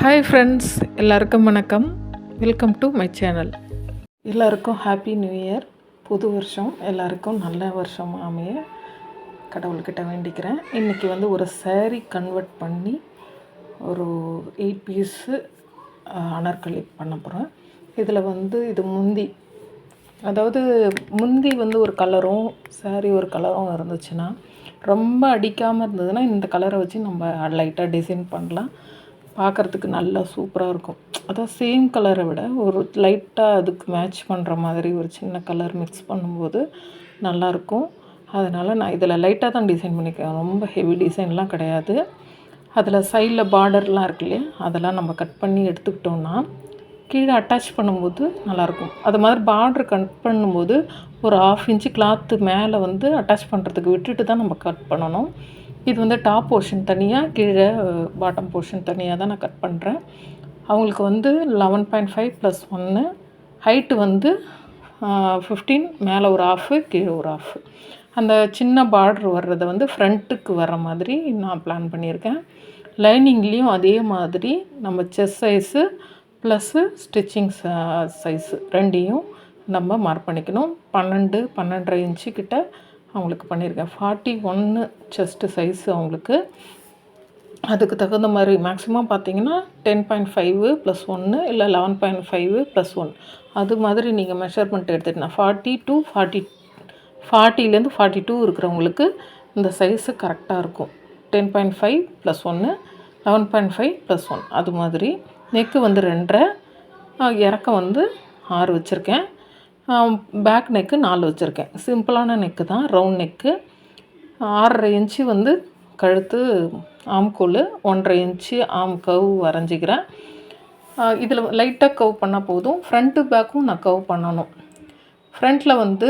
Hi friends எல்லாருக்கும் வணக்கம். Welcome to my channel எல்லாருக்கும் ஹாப்பி நியூ இயர் புது வருஷம் எல்லாருக்கும் நல்ல வருஷம் அமைய கடவுள்கிட்ட வேண்டிக்கிறேன். இன்றைக்கி வந்து ஒரு சேரீ கன்வெர்ட் பண்ணி ஒரு எயிட் பீஸு அனர்கலி பண்ண போகிறேன் இதில் வந்து இது முந்தி அதாவது முந்தி வந்து ஒரு கலரும் saree ஒரு கலரும் இருந்துச்சுன்னா ரொம்ப அடிக்காமல் இருந்ததுன்னா இந்த கலரை வச்சு நம்ம லைட்டாக டிசைன் பண்ணலாம். பார்க்குறதுக்கு நல்லா சூப்பராக இருக்கும். அதான் சேம் கலரை விட ஒரு லைட்டாக அதுக்கு மேட்ச் பண்ணுற மாதிரி ஒரு சின்ன கலர் மிக்ஸ் பண்ணும்போது நல்லாயிருக்கும் அதனால் நான் இதில் லைட்டாக தான் டிசைன் பண்ணிக்கிறேன் ரொம்ப ஹெவி டிசைன்லாம் கிடையாது. அதில் சைடில் பார்டர்லாம் இருக்கு இல்லையா? அதெல்லாம் நம்ம கட் பண்ணி எடுத்துக்கிட்டோம்னா கீழே அட்டாச் பண்ணும்போது நல்லாயிருக்கும் அது மாதிரி பார்டர் கட் பண்ணும்போது ஒரு ஆஃப் இன்ச்சு கிளாத்து மேலே வந்து அட்டாச் பண்ணுறதுக்கு விட்டுட்டு தான் நம்ம கட் பண்ணணும். இது வந்து டாப் போர்ஷன் தனியாக கீழே பாட்டம் போர்ஷன் தனியாக தான் நான் கட் பண்ணுறேன் அவங்களுக்கு வந்து லெவன் பாயிண்ட் ஃபைவ் ப்ளஸ் ஒன்று ஹைட்டு வந்து ஃபிஃப்டீன் மேலே ஒரு ஆஃபு கீழே ஒரு ஆஃபு அந்த சின்ன பார்டர் வர்றதை வந்து ஃப்ரண்ட்டுக்கு வர மாதிரி நான் பிளான் பண்ணியிருக்கேன். லைனிங்லேயும் அதே மாதிரி நம்ம chest size plus stitching size ரெண்டையும் நம்ம மார்க் பண்ணிக்கணும். பன்னெண்டு பன்னெண்டரை இன்ச்சு கிட்ட அவங்களுக்கு பண்ணியிருக்கேன். ஃபார்ட்டி ஒன்று செஸ்ட்டு சைஸு அவங்களுக்கு. அதுக்கு தகுந்த மாதிரி மேக்ஸிமம் பார்த்தீங்கன்னா டென் பாயிண்ட் ஃபைவு ப்ளஸ் ஒன்று இல்லை eleven point five plus one அது மாதிரி நீங்கள் மெஷர்மெண்ட் எடுத்துகிட்டீங்கன்னா ஃபார்ட்டி டூ ஃபார்ட்டி ஃபார்ட்டிலேருந்து ஃபார்ட்டி டூ இருக்கிறவங்களுக்கு இந்த சைஸு கரெக்டாக இருக்கும். டென் பாயிண்ட் ஃபைவ் ப்ளஸ் ஒன்று eleven point five plus one அது மாதிரி நெக்கு வந்து ரெண்டரை இறக்கம் வந்து ஆறு வச்சுருக்கேன். பேக் நெக்கு நாலு வச்சுருக்கேன். சிம்பிளான நெக்கு தான். ரவுண்ட் நெக்கு ஆறரை இன்ச்சு வந்து கழுத்து ஆம்கோல் ஒன்றரை இன்ச்சு ஆம் கவ் வரைஞ்சிக்கிறேன். இதில் லைட்டாக கவ் பண்ணால் போதும். ஃப்ரண்ட்டு பேக்கும் நான் கவ் பண்ணணும். ஃப்ரண்ட்டில் வந்து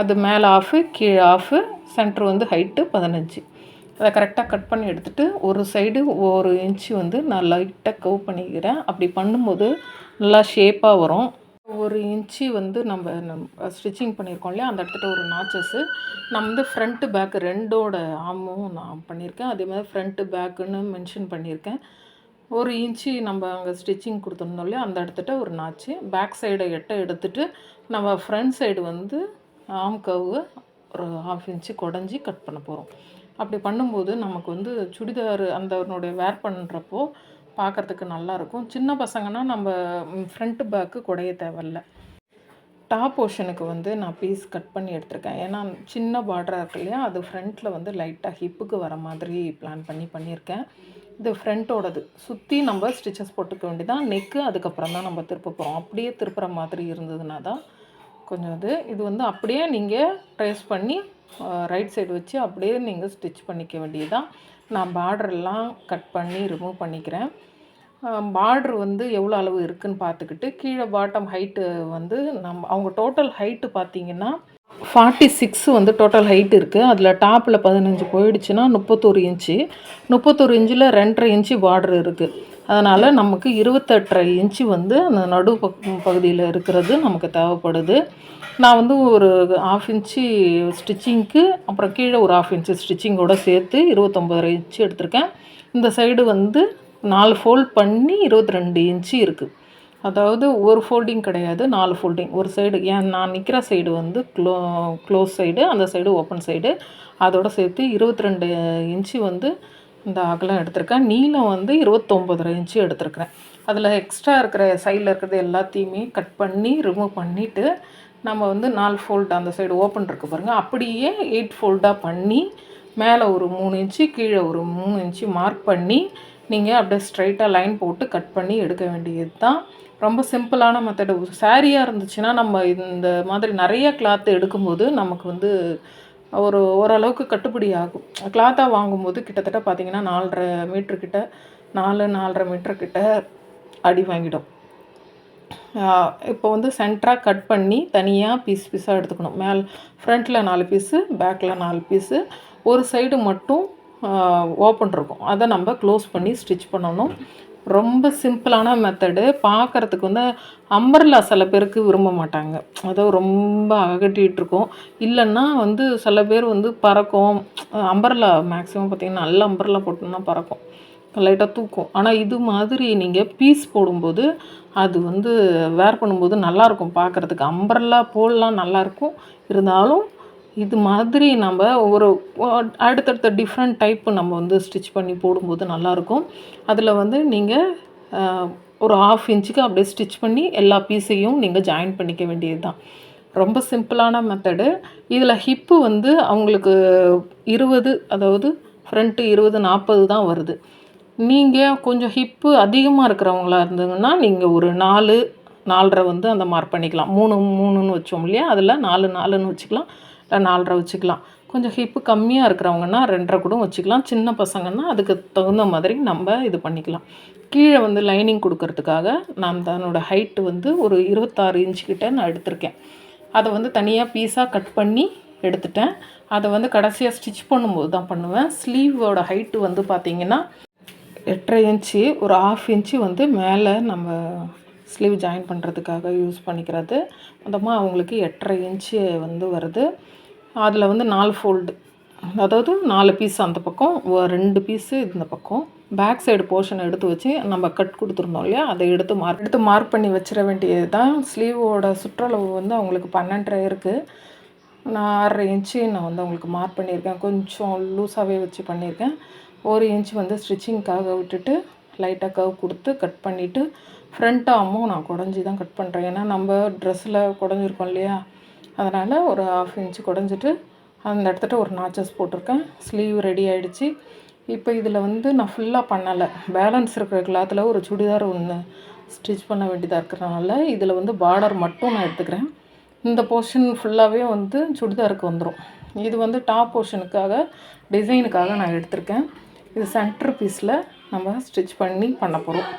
அது மேலே ஆஃபு கீழே ஆஃபு சென்ட்ரு வந்து ஹைட்டு பதினஞ்சு. அதை கரெக்டாக கட் பண்ணி எடுத்துகிட்டு ஒரு சைடு ஒரு இன்ச்சு வந்து நான் லைட்டாக கவ் பண்ணிக்கிறேன். அப்படி பண்ணும்போது நல்லா ஷேப்பாக வரும். ஒரு இன்ச்சு வந்து நம்ம ஸ்டிச்சிங் பண்ணியிருக்கோம் இல்லையா? அந்த இடத்துல ஒரு நாச்சஸ்ஸு நான் வந்து ஃப்ரண்ட்டு பேக்கு ரெண்டோட ஆமும் நான் பண்ணியிருக்கேன். அதே மாதிரி ஃப்ரண்ட்டு பேக்குன்னு மென்ஷன் பண்ணியிருக்கேன். ஒரு இன்ச்சு நம்ம அங்கே ஸ்டிச்சிங் கொடுத்துருந்தோம் இல்லையா? அந்த இடத்துட்ட ஒரு நாச்சு. பேக் சைடை எட்டை எடுத்துட்டு நம்ம ஃப்ரண்ட் சைடு வந்து ஆம் கவு ஒரு ஹாஃப் இன்ச்சு குடஞ்சி கட் பண்ண போகிறோம் அப்படி பண்ணும்போது நமக்கு வந்து சுடிதார் அந்தவனுடைய வேர் பண்ணுறப்போ பார்க்குறதுக்கு நல்லாயிருக்கும் சின்ன பசங்கன்னா நம்ம ஃப்ரண்ட்டு பேக்கு குடைய தேவையில்ல. டாப் போர்ஷனுக்கு வந்து நான் பீஸ் கட் பண்ணி எடுத்திருக்கேன். ஏன்னா சின்ன பார்டராக இருக்கு இல்லையா? அது ஃப்ரண்ட்டில் வந்து லைட்டாக ஹிப்புக்கு வர மாதிரி பிளான் பண்ணி பண்ணியிருக்கேன். இது ஃப்ரண்ட்டோடது சுற்றி நம்ம ஸ்டிச்சஸ் போட்டுக்க வேண்டியதான் நெக்கு அதுக்கப்புறம் தான் நம்ம திருப்ப போகிறோம் அப்படியே திருப்புற மாதிரி இருந்ததுனா தான் கொஞ்சம் இது. இது வந்து அப்படியே நீங்கள் ட்ரேஸ் பண்ணி ரைட் சைடு வச்சு அப்படியே நீங்கள் ஸ்டிச் பண்ணிக்க வேண்டியதான் நான் பார்டர்லாம் கட் பண்ணி ரிமூவ் பண்ணிக்கிறேன். பார்ட்ரு வந்து எவ்வளோ அளவு இருக்குதுன்னு பார்த்துக்கிட்டு கீழே பாட்டம் ஹைட்டு வந்து நம்ம அவங்க டோட்டல் ஹைட்டு பார்த்தீங்கன்னா ஃபார்ட்டி சிக்ஸ் வந்து டோட்டல் ஹைட் இருக்குது அதில் டாப்பில் பதினஞ்சு போயிடுச்சுன்னா முப்பத்தொரு இன்ச்சு முப்பத்தொரு இன்ச்சில் ரெண்டரை இன்ச்சு பார்டர் இருக்குது அதனால் நமக்கு இருபத்தெட்டரை இன்ச்சு வந்து அந்த நடு பகுதியில் இருக்கிறது நமக்கு தேவைப்படுது. நான் வந்து ஒரு ஆஃப் இன்ச்சு ஸ்டிச்சிங்க்கு அப்புறம் கீழே ஒரு ஆஃப் இன்ச்சு ஸ்டிச்சிங்கோடு சேர்த்து இருபத்தொம்பதரை இன்ச்சு எடுத்திருக்கேன். இந்த சைடு வந்து நாலு ஃபோல்ட் பண்ணி இருபத்தி ரெண்டு இன்ச்சு இருக்குது அதாவது ஒரு ஃபோல்டிங் கிடையாது நாலு ஃபோல்டிங் ஒரு சைடு ஏன் நான் நிற்கிற சைடு வந்து க்ளோ க்ளோஸ் சைடு அந்த சைடு ஓப்பன் சைடு அதோடு சேர்த்து இருபத்தி ரெண்டு இன்ச்சு வந்து இந்த அகலம் எடுத்திருக்கேன். நீளம் வந்து இருபத்தொம்பதரை இன்ச்சு எடுத்திருக்கிறேன். அதில் எக்ஸ்ட்ரா இருக்கிற சைடில் இருக்கிறது எல்லாத்தையுமே கட் பண்ணி ரிமூவ் பண்ணிவிட்டு நம்ம வந்து நாலு ஃபோல்டு அந்த சைடு ஓப்பன் இருக்குது பாருங்கள் அப்படியே எயிட் ஃபோல்டாக பண்ணி மேலே ஒரு மூணு இன்ச்சு கீழே ஒரு மூணு இன்ச்சு மார்க் பண்ணி நீங்கள் அப்படியே ஸ்ட்ரைட்டாக லைன் போட்டு கட் பண்ணி எடுக்க வேண்டியது தான் ரொம்ப சிம்பிளான மெத்தடு சாரியாக இருந்துச்சுன்னா நம்ம இந்த மாதிரி நிறைய கிளாத் எடுக்கும்போது நமக்கு வந்து ஒரு ஓரளவுக்கு கட்டுப்படி ஆகும். கிளாத்தாக வாங்கும்போது கிட்டத்தட்ட பார்த்திங்கன்னா நாலரை மீட்ரு நாலு நாலரை மீட்ரு அடி வாங்கிடும். இப்போ வந்து சென்டராக கட் பண்ணி தனியாக பீஸ் பீஸாக எடுத்துக்கணும். மேல் ஃப்ரண்ட்டில் நாலு பீஸு பேக்கில் நாலு பீஸு ஒரு சைடு மட்டும் ஓப்பன் இருக்கும். அதை நம்ம க்ளோஸ் பண்ணி ஸ்டிச் பண்ணணும். ரொம்ப சிம்பிளான மெத்தடு பார்க்குறதுக்கு வந்து அம்பர்லா சில பேருக்கு விரும்ப மாட்டாங்க. அதாவது ரொம்ப அகட்டிகிட்டு இருக்கும். இல்லைன்னா வந்து சில பேர் வந்து பறக்கும். அம்பர்லா மேக்ஸிமம் பார்த்திங்கன்னா நல்ல அம்பர்லா போட்டோம்னா பறக்கும். லைட்டாக தூக்கும். ஆனால் இது மாதிரி நீங்கள் பீஸ் போடும்போது அது வந்து வேர் பண்ணும்போது நல்லாயிருக்கும் பார்க்குறதுக்கு. அம்பர்லா போடலாம் நல்லாயிருக்கும் இருந்தாலும் இது மாதிரி நம்ம ஒரு அடுத்தடுத்த டிஃப்ரெண்ட் டைப் நம்ம வந்து ஸ்டிச் பண்ணி போடும்போது நல்லாயிருக்கும் அதில் வந்து நீங்கள் ஒரு ஆஃப் இன்ச்சுக்கு அப்படியே ஸ்டிச் பண்ணி எல்லா பீஸையும் நீங்கள் ஜாயின் பண்ணிக்க வேண்டியது தான் ரொம்ப சிம்பிளான மெத்தடு இதில் ஹிப்பு வந்து அவங்களுக்கு இருபது அதாவது ஃப்ரண்ட்டு இருபது நாற்பது தான் வருது. நீங்கள் கொஞ்சம் ஹிப்பு அதிகமாக இருக்கிறவங்களா இருந்ததுன்னா நீங்கள் ஒரு நாலு நாலரை வந்து அந்த மார்க் பண்ணிக்கலாம். மூணு மூணுன்னு வச்சோம் இல்லையா? அதில் நாலு நாலுன்னு வச்சுக்கலாம். இல்லை நாலரை வச்சுக்கலாம். கொஞ்சம் ஹிப்பு கம்மியாக இருக்கிறவங்கன்னா ரெண்டரை கூட வச்சுக்கலாம். சின்ன பசங்கன்னா அதுக்கு தகுந்த மாதிரி நம்ம இது பண்ணிக்கலாம். கீழே வந்து லைனிங் கொடுக்கறதுக்காக நான் தன்னோட ஹைட்டு வந்து ஒரு இருபத்தாறு இன்ச்சு கிட்டே நான் எடுத்திருக்கேன். அதை வந்து தனியாக பீஸாக கட் பண்ணி எடுத்துட்டேன். அதை வந்து கடைசியாக ஸ்டிச் பண்ணும்போது தான் பண்ணுவேன். ஸ்லீவோட ஹைட்டு வந்து பார்த்திங்கன்னா எட்டரை இன்ச்சு ஒரு ஆஃப் இன்ச்சு வந்து மேலே நம்ம ஸ்லீவ் ஜாயின் பண்ணுறதுக்காக யூஸ் பண்ணிக்கிறது. மொத்தமாக அவங்களுக்கு எட்டரை இன்ச்சு வந்து வருது. அதில் வந்து நாலு ஃபோல்டு அதாவது நாலு பீஸ் அந்த பக்கம் ரெண்டு பீஸு இந்த பக்கம். பேக் சைடு போர்ஷன் எடுத்து வச்சு நம்ம கட் கொடுத்துருந்தோம் இல்லையா? அதை எடுத்து மார்க் எடுத்து மார்க் பண்ணி வச்சிட வேண்டியது தான் ஸ்லீவோட சுற்றளவு வந்து அவங்களுக்கு பன்னெண்டரை இருக்குது நான் ஆறரை இன்ச்சு நான் வந்து அவங்களுக்கு மார்க் பண்ணியிருக்கேன். கொஞ்சம் லூஸாகவே வச்சு பண்ணியிருக்கேன். ஒரு இன்ச் வந்து ஸ்டிச்சிங்க்காக விட்டுட்டு லைட்டாக கவ் கொடுத்து கட் பண்ணிவிட்டு ஃப்ரண்ட் ஆமும் நான் குடஞ்சி தான் கட் பண்ணுறேன் ஏன்னா நம்ம ட்ரெஸ்ஸில் குடஞ்சிருக்கோம் இல்லையா? அதனால் ஒரு ஆஃப் இன்ச்சு குடஞ்சிட்டு அந்த இடத்துல ஒரு நாச்சஸ் போட்டிருக்கேன். ஸ்லீவ் ரெடி ஆகிடுச்சு இப்போ இதில் வந்து நான் ஃபுல்லாக பண்ணலை. பேலன்ஸ் இருக்கிற கிளாத்தில் ஒரு சுடிதார் ஒன்று ஸ்டிச் பண்ண வேண்டியதாக இருக்கிறனால இதில் வந்து பார்டர் மட்டும் நான் எடுத்துக்கிறேன். இந்த போர்ஷன் ஃபுல்லாகவே வந்து சுடிதாருக்கு வந்துடும் இது வந்து டாப் போர்ஷனுக்காக டிசைனுக்காக நான் எடுத்திருக்கேன். இது சென்டர் பீஸில் நம்ம ஸ்டிச் பண்ணி பண்ண போகிறோம்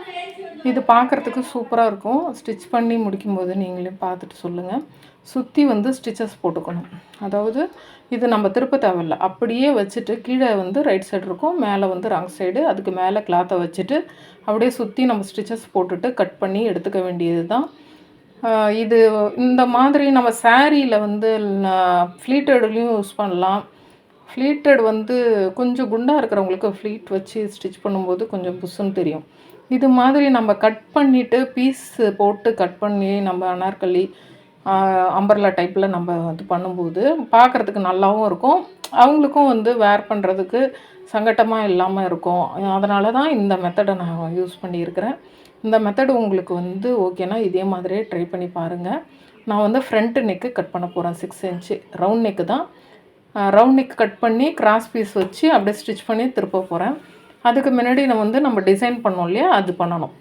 இது பார்க்குறதுக்கு சூப்பராக இருக்கும். ஸ்டிச் பண்ணி முடிக்கும்போது நீங்களே பார்த்துட்டு சொல்லுங்கள் சுற்றி வந்து ஸ்டிச்சஸ் போட்டுக்கணும். அதாவது இது நம்ம திருப்ப தேவையில்ல. அப்படியே வச்சுட்டு கீழே வந்து ரைட் சைடு இருக்கும் மேலே வந்து ராங் சைடு அதுக்கு மேலே கிளாத்தை வச்சுட்டு அப்படியே சுற்றி நம்ம ஸ்டிச்சஸ் போட்டுட்டு கட் பண்ணி எடுத்துக்க வேண்டியது தான் இது இந்த மாதிரி நம்ம சாரியில் வந்து ஃப்ளீட்டட்லேயும் யூஸ் பண்ணலாம். ஃப்ளீட்டட் வந்து கொஞ்சம் குண்டாக இருக்கிறவங்களுக்கு ஃப்ளீட் வச்சு ஸ்டிச் பண்ணும்போது கொஞ்சம் புஷ்ஷுன்னு தெரியும். இது மாதிரி நம்ம கட் பண்ணிவிட்டு பீஸ் போட்டு கட் பண்ணி நம்ம அனார்கலி அம்பர்லா டைப்பில் நம்ம வந்து பண்ணும்போது பார்க்குறதுக்கு நல்லாவும் இருக்கும். அவங்களுக்கும் வந்து வேர் பண்ணுறதுக்கு சங்கட்டமாக இல்லாமல் இருக்கும். அதனால தான் இந்த மெத்தடை நான் யூஸ் பண்ணியிருக்கிறேன். இந்த மெத்தடு உங்களுக்கு வந்து ஓகேனா இதே மாதிரியே ட்ரை பண்ணி பாருங்கள் நான் வந்து ஃப்ரண்ட்டு நெக்கு கட் பண்ண போகிறேன் சிக்ஸ் இன்ச்சு ரவுண்ட் நெக்கு தான். ரவுண்ட் நெக் கட் பண்ணி கிராஸ் பீஸ் வச்சு அப்படியே ஸ்டிச் பண்ணி திருப்ப போகிறேன் அதுக்கு முன்னாடி நம்ம வந்து நம்ம டிசைன் பண்ணோம் இல்லையா? அது பண்ணணும்.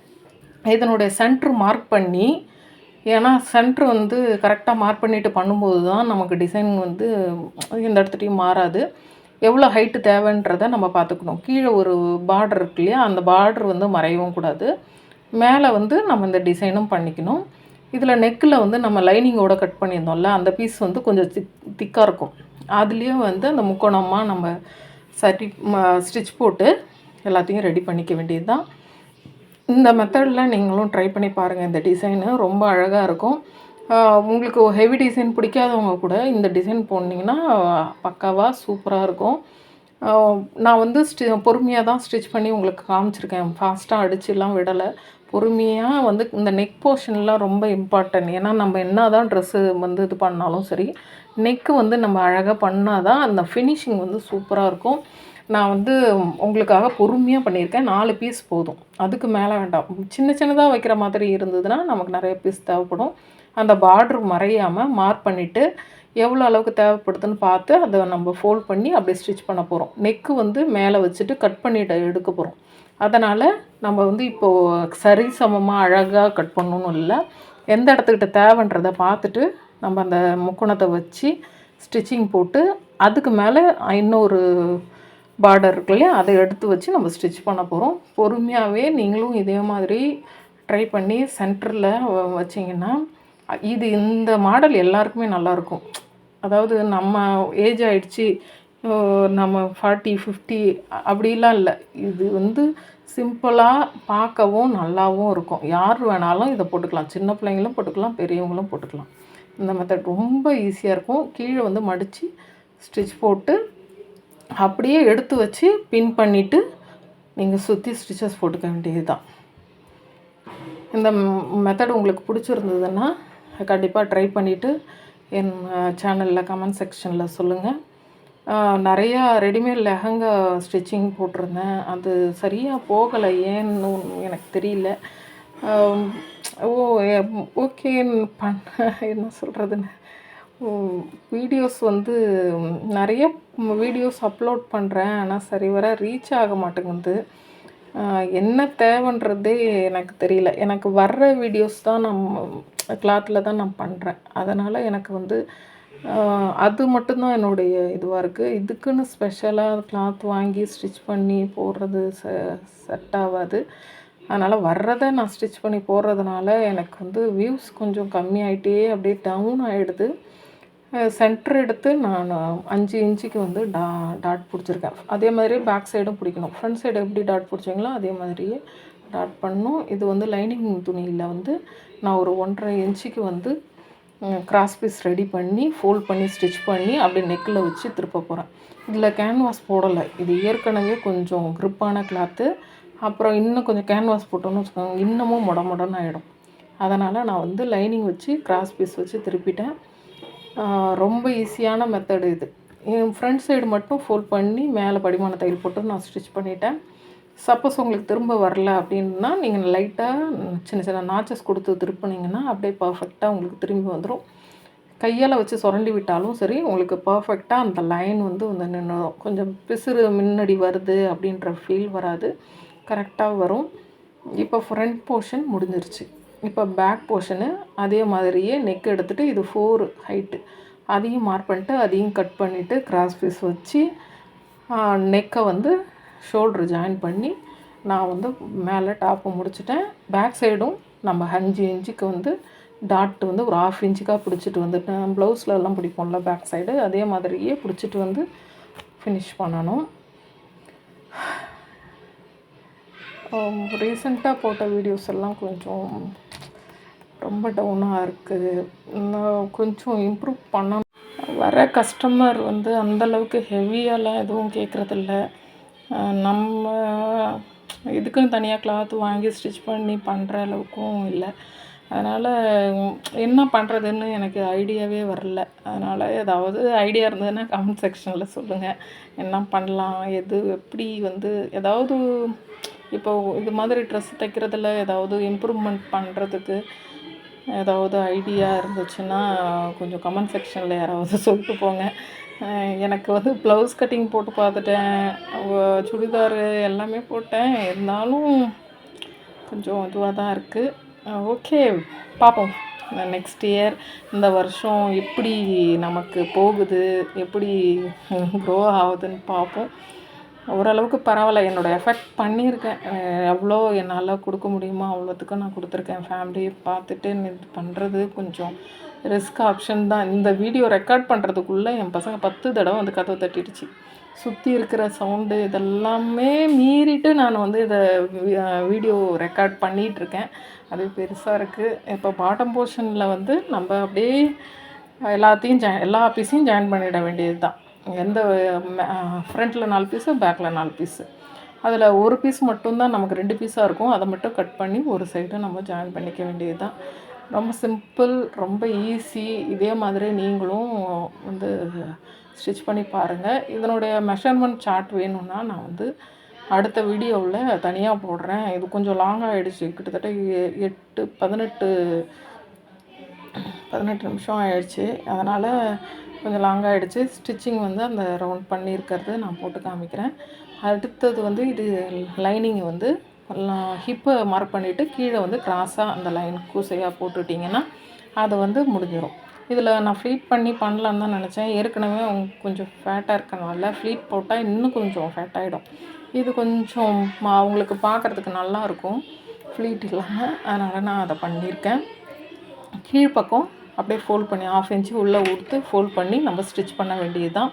இதனுடைய சென்ட்ரு மார்க் பண்ணி ஏன்னா சென்ட்ரு வந்து கரெக்டாக மார்க் பண்ணிவிட்டு பண்ணும்போது தான் நமக்கு டிசைன் வந்து இந்த இடத்துலையும் மாறாது. எவ்வளோ ஹைட்டு தேவைன்றதை நம்ம பார்த்துக்கணும். கீழே ஒரு பார்டர் இருக்கு இல்லையா? அந்த பார்டர் வந்து மறையவும் கூடாது. மேலே வந்து நம்ம இந்த டிசைனும் பண்ணிக்கணும். இதில் நெக்கில் வந்து நம்ம லைனிங்கோட கட் பண்ணியிருந்தோம்ல அந்த பீஸ் வந்து கொஞ்சம் திக் திக்காக இருக்கும். அதுலேயும் வந்து அந்த முக்கோணமாக நம்ம சரி ஸ்டிச் போட்டு எல்லாத்தையும் ரெடி பண்ணிக்க வேண்டியது தான் இந்த மெத்தடில் நீங்களும் ட்ரை பண்ணி பாருங்கள் இந்த டிசைனு ரொம்ப அழகாக இருக்கும். உங்களுக்கு ஹெவி டிசைன் பிடிக்காதவங்க கூட இந்த டிசைன் போனீங்கன்னா பக்காவாக சூப்பராக இருக்கும். நான் வந்து ஸ்டி பொறுமையாக தான் ஸ்டிச் பண்ணி உங்களுக்கு காமிச்சிருக்கேன். ஃபாஸ்ட்டாக அடிச்சுலாம் விடலை. பொறுமையாக வந்து இந்த நெக் போர்ஷன்லாம் ரொம்ப இம்பார்ட்டன்ட் ஏன்னா நம்ம என்ன தான் ட்ரெஸ்ஸு வந்து இது பண்ணாலும் சரி நெக்கு வந்து நம்ம அழகாக பண்ணால் தான் அந்த ஃபினிஷிங் வந்து சூப்பராக இருக்கும். நான் வந்து உங்களுக்காக பொறுமையாக பண்ணியிருக்கேன். நாலு பீஸ் போதும். அதுக்கு மேலே வேண்டாம். சின்ன சின்னதாக வைக்கிற மாதிரி இருந்ததுன்னா நமக்கு நிறைய பீஸ் தேவைப்படும். அந்த பார்ட்ரு மறையாமல் மார்க் பண்ணிவிட்டு எவ்வளோ அளவுக்கு தேவைப்படுதுன்னு பார்த்து அதை நம்ம ஃபோல்ட் பண்ணி அப்படியே ஸ்டிச் பண்ண போகிறோம் நெக்கு வந்து மேலே வச்சுட்டு கட் பண்ணிட்டு எடுக்க போகிறோம் அதனால் நம்ம வந்து இப்போது சரி சமமாக அழகாக கட் பண்ணணும் இல்லை. எந்த இடத்துக்கிட்ட தேவைன்றதை பார்த்துட்டு நம்ம அந்த முக்கோணத்தை வச்சு ஸ்டிச்சிங் போட்டு அதுக்கு மேலே இன்னொரு பார்டர் இருக்கு இல்லையா? அதை எடுத்து வச்சு நம்ம ஸ்டிச் பண்ண போகிறோம் பொறுமையாகவே நீங்களும் இதே மாதிரி ட்ரை பண்ணி சென்டரில் வச்சிங்கன்னா இது இந்த மாடல் எல்லாருக்குமே நல்லாயிருக்கும் அதாவது நம்ம ஏஜ் ஆகிடுச்சி நம்ம ஃபார்ட்டி ஃபிஃப்டி அப்படிலாம் இல்லை. இது வந்து சிம்பிளாக பார்க்கவும் நல்லாவும் இருக்கும். யார் வேணாலும் இதை போட்டுக்கலாம். சின்ன பிள்ளைங்களும் போட்டுக்கலாம் பெரியவங்களும் போட்டுக்கலாம். இந்த மெத்தட் ரொம்ப ஈஸியாக இருக்கும். கீழே வந்து மடித்து ஸ்டிச் போட்டு அப்படியே எடுத்து வச்சு பின் பண்ணிவிட்டு நீங்கள் சுற்றி ஸ்டிச்சஸ் போட்டுக்க வேண்டியது தான் இந்த மெத்தட் உங்களுக்கு பிடிச்சிருந்ததுன்னா கண்டிப்பாக ட்ரை பண்ணிவிட்டு என் சேனலில் கமெண்ட் செக்ஷனில் சொல்லுங்கள் நிறையா ரெடிமேட் லெஹங்கா ஸ்டிச்சிங் போட்டிருந்தேன். அது சரியாக போகலை ஏன்னு எனக்கு தெரியல. ஓ ஓகே பண்ண என்ன சொல்கிறதுன்னு வீடியோஸ் வந்து நிறைய வீடியோஸ் அப்லோட் பண்ணுறேன் ஆனால் சரி வர ரீச் ஆக மாட்டேங்குது. என்ன தேவைன்றதே எனக்கு தெரியல. எனக்கு வர்ற வீடியோஸ் தான் நான் கிளாத்தில் தான் நான் பண்ணுறேன் அதனால் எனக்கு வந்து அது மட்டும்தான் என்னுடைய இதுவாக இருக்குது இதுக்குன்னு ஸ்பெஷலாக கிளாத் வாங்கி ஸ்டிச் பண்ணி போடுறது ச செட் ஆகாது. அதனால் வர்றதை நான் ஸ்டிச் பண்ணி போடுறதுனால எனக்கு வந்து வியூஸ் கொஞ்சம் கம்மியாயிட்டே அப்படியே டவுன் ஆகிடுது சென்டர் எடுத்து நான் அஞ்சு இன்ச்சுக்கு வந்து டா டாட் பிடிச்சிருக்கேன். அதே மாதிரி பேக் சைடும் பிடிக்கணும். ஃப்ரண்ட் சைடு எப்படி டாட் பிடிச்சிங்களோ அதே மாதிரியே டாட் பண்ணணும். இது வந்து லைனிங் துணியில் வந்து நான் ஒரு ஒன்றரை இன்ச்சுக்கு வந்து கிராஸ் பீஸ் ரெடி பண்ணி ஃபோல்ட் பண்ணி ஸ்டிச் பண்ணி அப்படி நெக்கில் வச்சு திருப்ப போகிறேன் இதில் கேன்வாஸ் போடலை. இது ஏற்கனவே கொஞ்சம் க்ரிப்பான கிளாத்து அப்புறம் இன்னும் கொஞ்சம் கேன்வாஸ் போட்டோன்னு வச்சுக்கோங்க இன்னமும் மொட மொடன்னு ஆகிடும் அதனால் நான் வந்து லைனிங் வச்சு கிராஸ் பீஸ் வச்சு திருப்பிட்டேன். ரொம்ப ஈஸியான மெத்தடு இது. என் ஃப்ரண்ட் சைடு மட்டும் ஃபோல்ட் பண்ணி மேலே படிமான தையல் போட்டு நான் ஸ்டிச் பண்ணிட்டேன். சப்போஸ் உங்களுக்கு திரும்ப வரல அப்படின்னா நீங்கள் லைட்டாக சின்ன சின்ன நாச்சஸ் கொடுத்து திருப்பினீங்கன்னா அப்படியே பர்ஃபெக்டாக உங்களுக்கு திரும்பி வந்துடும் கையால் வச்சு சுரண்டி விட்டாலும் சரி உங்களுக்கு பர்ஃபெக்டாக அந்த லைன் வந்து வந்து நின்று கொஞ்சம் பிசுறு முன்னாடி வருது அப்படின்ற ஃபீல் வராது. கரெக்டாக வரும். இப்போ ஃப்ரண்ட் போர்ஷன் முடிஞ்சிருச்சு. இப்போ பேக் போர்ஷனு அதே மாதிரியே நெக் எடுத்துகிட்டு இது ஃபோர் ஹைட்டு அதையும் மார்க் பண்ணிட்டு அதையும் கட் பண்ணிவிட்டு கிராஸ் பீஸ் வச்சு நெக்கை வந்து ஷோல்ட்ரு ஜாயின் பண்ணி நான் வந்து மேலே டாப்பு முடிச்சிட்டேன். பேக் சைடும் நம்ம அஞ்சு இன்ச்சுக்கு வந்து டாட் வந்து ஒரு ஆஃப் இன்ச்சுக்காக பிடிச்சிட்டு வந்துட்டேன் ப்ளவுஸ்லலாம் பிடிப்போம்ல பேக் சைடு அதே மாதிரியே பிடிச்சிட்டு வந்து ஃபினிஷ் பண்ணணும். ரீசெண்டாக போட்ட வீடியோஸ் எல்லாம் கொஞ்சம் ரொம்ப டவுனாக இருக்குது கொஞ்சம் இம்ப்ரூவ் பண்ணணும். வர கஸ்டமர் வந்து அந்தளவுக்கு ஹெவியாலாம் எதுவும் கேட்குறதில்ல நம்ம இதுக்குன்னு தனியாக கிளாத் வாங்கி ஸ்டிச் பண்ணி பண்ணுற அளவுக்கும் இல்லை. அதனால் என்ன பண்ணுறதுன்னு எனக்கு ஐடியாவே வரல. அதனால் ஏதாவது ஐடியா இருந்ததுன்னா கமெண்ட் செக்ஷனில் சொல்லுங்கள் என்ன பண்ணலாம்? எது எப்படி வந்து ஏதாவது இப்போ இது மாதிரி ட்ரெஸ் தைக்கிறதுல ஏதாவது இம்ப்ரூவ்மெண்ட் பண்ணுறதுக்கு ஏதாவது ஐடியா இருந்துச்சுன்னா கொஞ்சம் கமெண்ட் செக்ஷனில் யாராவது சொல்லிட்டு போங்க. எனக்கு வந்து ப்ளவுஸ் கட்டிங் போட்டு பார்த்துட்டேன். சுடிதார் எல்லாமே போட்டேன். இருந்தாலும் கொஞ்சம் இதுவாக தான் இருக்குது ஓகே பார்ப்போம். நெக்ஸ்ட் இயர் இந்த வருஷம் எப்படி நமக்கு போகுது? எப்படி க்ரோ ஆகுதுன்னு பார்ப்போம். ஓரளவுக்கு பரவாயில்ல. என்னோடய எஃபெக்ட் பண்ணியிருக்கேன். எவ்வளோ என்னால் கொடுக்க முடியுமோ அவ்வளோத்துக்கும் நான் கொடுத்துருக்கேன். ஃபேமிலியை பார்த்துட்டு இது பண்ணுறது கொஞ்சம் ரிஸ்க் ஆப்ஷன் தான். இந்த வீடியோ ரெக்கார்ட் பண்ணுறதுக்குள்ளே என் பசங்க பத்து தடவை வந்து கதவை தட்டிடுச்சு. சுற்றி இருக்கிற சவுண்டு இதெல்லாமே மீறிட்டு நான் வந்து இதை வீடியோ ரெக்கார்ட் பண்ணிகிட்ருக்கேன் அது பெருசாக இருக்குது இப்போ பாட்டம் போர்ஷனில் வந்து நம்ம அப்படியே எல்லாத்தையும் ஜா எல்லா ஆஃபீஸையும் ஜாயின் பண்ணிட வேண்டியது தான் எந்த ஃப்ரண்ட்டில் நாலு பீஸு பேக்கில் நாலு பீஸு அதில் ஒரு பீஸ் மட்டும்தான் நமக்கு ரெண்டு பீஸாக இருக்கும். அதை மட்டும் கட் பண்ணி ஒரு சைடு நம்ம ஜாயின் பண்ணிக்க வேண்டியது தான் ரொம்ப சிம்பிள் ரொம்ப ஈஸி இதே மாதிரி நீங்களும் வந்து ஸ்டிச் பண்ணி பாருங்கள் இதனுடைய மெஷர்மெண்ட் சார்ட் வேணும்னா நான் வந்து அடுத்த வீடியோவில் தனியாக போடுறேன். இது கொஞ்சம் லாங் ஆகிடுச்சு கிட்டத்தட்ட எட்டு பதினெட்டு பதினெட்டு நிமிஷம் ஆயிடுச்சு. அதனால் கொஞ்சம் லாங் ஆகிடுச்சு ஸ்டிச்சிங் வந்து அந்த ரவுண்ட் பண்ணியிருக்கிறது நான் போட்டு காமிக்கிறேன். அடுத்தது வந்து இது லைனிங்கை வந்து ஹிப்பை மார்க் பண்ணிவிட்டு கீழே வந்து கிராஸாக அந்த லைன் கூசையாக போட்டுட்டிங்கன்னா அது வந்து முடிஞ்சிடும் இதில் நான் ஃப்ளீட் பண்ணி பண்ணலான்னு தான் நினச்சேன். ஏற்கனவே கொஞ்சம் ஃபேட்டாக இருக்கனால ஃப்ளீட் போட்டால் இன்னும் கொஞ்சம் ஃபேட் ஆகிடும் இது கொஞ்சம் அவங்களுக்கு பார்க்குறதுக்கு நல்லாயிருக்கும் ஃப்ளீட் இல்லாமல் அதனால் நான் அதை பண்ணியிருக்கேன். கீழ்ப்பக்கம் அப்படியே ஃபோல்ட் பண்ணி ஆஃப் இன்ச்சு உள்ளே ஊர்த்து ஃபோல்ட் பண்ணி நம்ம ஸ்டிச் பண்ண வேண்டியது தான்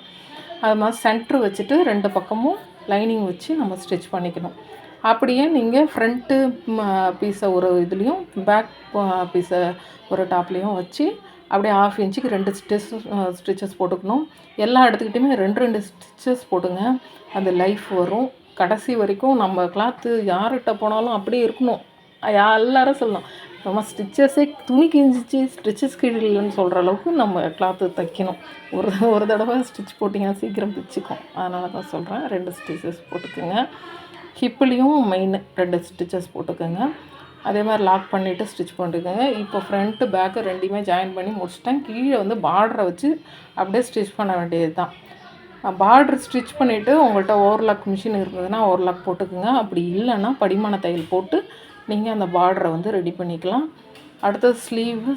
அது மாதிரி சென்ட்ரு வச்சுட்டு ரெண்டு பக்கமும் லைனிங் வச்சு நம்ம ஸ்டிச் பண்ணிக்கணும். அப்படியே நீங்கள் ஃப்ரண்ட்டு பீஸை ஒரு இதுலேயும் பேக் பீஸை ஒரு டாப்லேயும் வச்சு அப்படியே ஆஃப் இன்ச்சுக்கு ரெண்டு ஸ்டிச் ஸ்டிச்சஸ் போட்டுக்கணும். எல்லா இடத்துக்கிட்டையுமே ரெண்டு ரெண்டு ஸ்டிச்சஸ் போட்டுங்க. அந்த லைஃப் வரும். கடைசி வரைக்கும் நம்ம கிளாத்து யார்கிட்ட போனாலும் அப்படியே இருக்கணும். எல்லாரும் சொல்லலாம். நம்ம ஸ்டிச்சஸே துணி கிஞ்சிச்சு ஸ்டிச்சஸ் கிழிலன்னு சொல்கிற அளவுக்கு நம்ம கிளாத்து தைக்கணும். ஒரு ஒரு தடவை ஸ்டிச் போட்டிங்கன்னா சீக்கிரம் பிச்சுக்கும். அதனால தான் சொல்கிறேன் ரெண்டு ஸ்டிச்சஸ் போட்டுக்கோங்க. ஹிப்லேயும் மெயின் ரெண்டு ஸ்டிச்சஸ் போட்டுக்கோங்க. அதே மாதிரி லாக் பண்ணிவிட்டு ஸ்டிச் பண்ணிட்டுக்கோங்க இப்போ ஃப்ரண்ட்டு பேக்கு ரெண்டையுமே ஜாயின் பண்ணி முடிச்சிட்டேன். கீழே வந்து பார்டரை வச்சு அப்படியே ஸ்டிச் பண்ண வேண்டியது தான் பார்டர் ஸ்டிச் பண்ணிவிட்டு உங்கள்கிட்ட ஓவர்லாக் மிஷின் இருந்ததுன்னா ஓவர்லாக் போட்டுக்கோங்க. அப்படி இல்லைன்னா படிமான தையல் போட்டு நீங்கள் அந்த பார்டரை வந்து ரெடி பண்ணிக்கலாம். அடுத்தது ஸ்லீவ்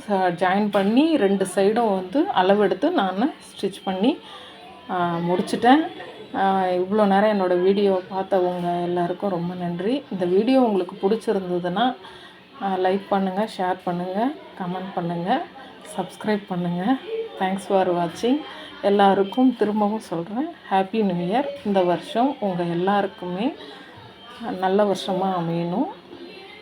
ஜாயின் பண்ணி ரெண்டு சைடும் வந்து அளவெடுத்து நான் ஸ்டிச் பண்ணி முடிச்சிட்டேன். இவ்வளோ நேரம் என்னோடய வீடியோ பார்த்தவங்க எல்லாருக்கும் ரொம்ப நன்றி. இந்த வீடியோ உங்களுக்கு பிடிச்சிருந்ததுன்னா லைக் பண்ணுங்கள் ஷேர் பண்ணுங்கள் கமெண்ட் பண்ணுங்கள் சப்ஸ்கிரைப் பண்ணுங்கள் தேங்க்ஸ் ஃபார் வாட்சிங் எல்லாருக்கும் திரும்பவும் சொல்கிறேன் ஹாப்பி நியூ இயர் இந்த வருஷம் உங்கள் எல்லாருக்குமே நல்ல வருஷமாக அமையணும்.